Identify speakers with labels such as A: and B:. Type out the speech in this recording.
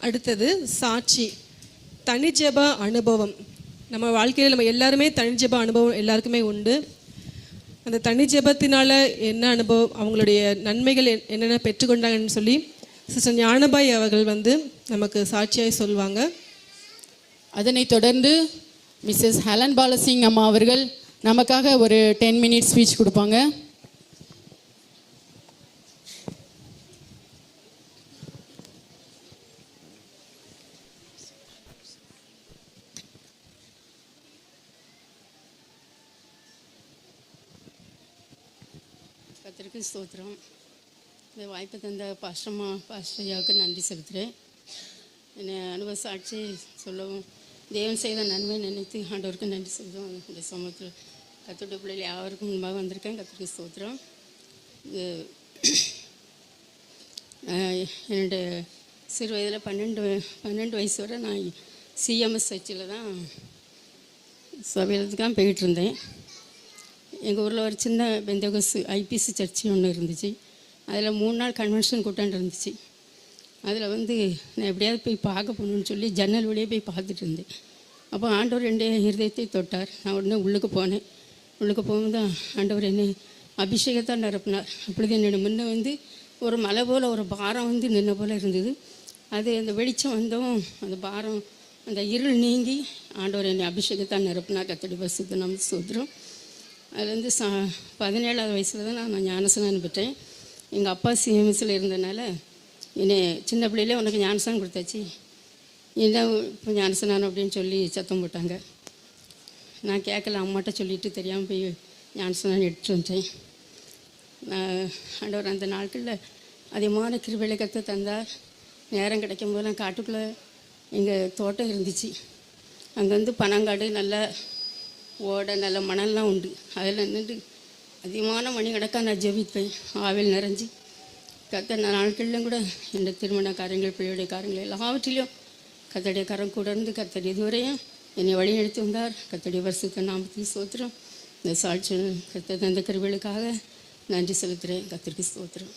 A: அடுத்தது சாட்சி. தனிஜப அனுபவம். நம்ம வாழ்க்கையில் நம்ம எல்லாருமே தனிஜெப அனுபவம் எல்லாருக்குமே உண்டு. அந்த தனிஜபத்தினால என்ன அனுபவம் அவங்களுடைய நன்மைகள் என்- என்னென்ன பெற்றுக்கொண்டாங்கன்னு சொல்லி சிஸ்டர் ஞானபாய் அவர்கள் வந்து நமக்கு சாட்சியாய் சொல்லுவாங்க
B: அதனைத் தொடர்ந்து மிஸ்ஸஸ் ஹலன் பாலசிங் அம்மா அவர்கள் நமக்காக ஒரு டென் மினிட்ஸ் ஸ்பீச் கொடுப்பாங்க.
C: கத்திரிக்கு ஸ்தோத்திரம். இந்த வாய்ப்பு தந்த பாஷ்டமா பாஷ்டையாவுக்கு நன்றி செலுத்துகிறேன் என்னை அனுபவ சாட்சி சொல்லவும் தேவன் செய்த நன்மை நினைத்து ஆண்டவருக்கு நன்றி செலுத்தும் இந்த சமூகத்தில் கத்துடைய பிள்ளைகள் யாருக்கும் முன்பாக வந்திருக்கேன். கத்திரிக்கு ஸ்தோத்திரம். இது என்னுடைய சிறு வயதில் பன்னெண்டு பன்னெண்டு வயசு வரை நான் சிஎம்எஸ் சர்ச்சில் தான் சபையிலுக்கு தான் போயிட்டு இருந்தேன். எங்கள் ஊரில் ஒரு சின்ன பெந்தகோஸ் ஐபிசி சர்ச்சு ஒன்று இருந்துச்சு. அதில் மூணு நாள் கன்வென்ஷன் கூட்டம் இருந்துச்சு. அதில் வந்து நான் எப்படியாவது போய் பார்க்க போகணுன்னு சொல்லி ஜன்னல் வழியே போய் பார்த்துட்டு இருந்தேன். அப்போ ஆண்டவர் ரெண்டு ஹிருதயத்தை தொட்டார். நான் உடனே உள்ளுக்கு போனேன். உள்ளுக்கு போகும்போது ஆண்டவர் என்னை அபிஷேகத்தான் நிரப்பினார். அப்பொழுது என்னோட முன்ன வந்து ஒரு மலை போல் ஒரு பாரம் வந்து நின்ன போல் இருந்தது. அது அந்த வெளிச்சம் வந்தவும் அந்த பாரம் அந்த இருள் நீங்கி ஆண்டவர் என்னை அபிஷேகத்தான் நிரப்பினார். கத்தடி பசுத்து நம்ம சூத்திரம் அதுலேருந்து சா பதினேழாவது வயசில் தான் நான் ஞானசனம் பெற்றேன். எங்கள் அப்பா சிஎம்எஸில் இருந்தனால என்னை சின்ன பிள்ளையிலே உனக்கு ஞானசனம் கொடுத்தாச்சு. என்ன இப்போ ஞானசனம் அப்படின்னு சொல்லி சத்தம் போட்டாங்க. நான் கேட்கல அம்மாட்ட சொல்லிட்டு தெரியாமல் போய் ஞானசனம் எடுத்துட்டு வந்துட்டேன். நான் ஆண்டவர் அந்த நாட்களில் அதிகமான கிருபையில கற்று தந்தார். நேரம் கிடைக்கும் போதெல்லாம் காட்டுக்குள்ளே எங்கள் தோட்டம் இருந்துச்சு. அங்கேருந்து பனங்காடு நல்லா ஓட நல்ல மணல்லாம் உண்டு. அதில் நின்று அதிகமான மணி கணக்காக நான் ஜெபிப்பேன். ஆவில் நிறைஞ்சு கத்த நாட்களிலும் கூட இந்த திருமண காரியங்கள் பிள்ளையுடைய காரியங்கள் எல்லாவற்றிலையும் கத்தடைய கரம் கூட இருந்து கத்தடி இதுவரையும் என்னை வழிநடத்தி வந்தார். கத்தடைய வருஷத்தை நாமத்தில் சோத்திரம் இந்த சாட்சி கத்த தந்த கருவிகளுக்காக நன்றி செலுத்துகிறேன். கத்திரிக்கு சோத்திரம்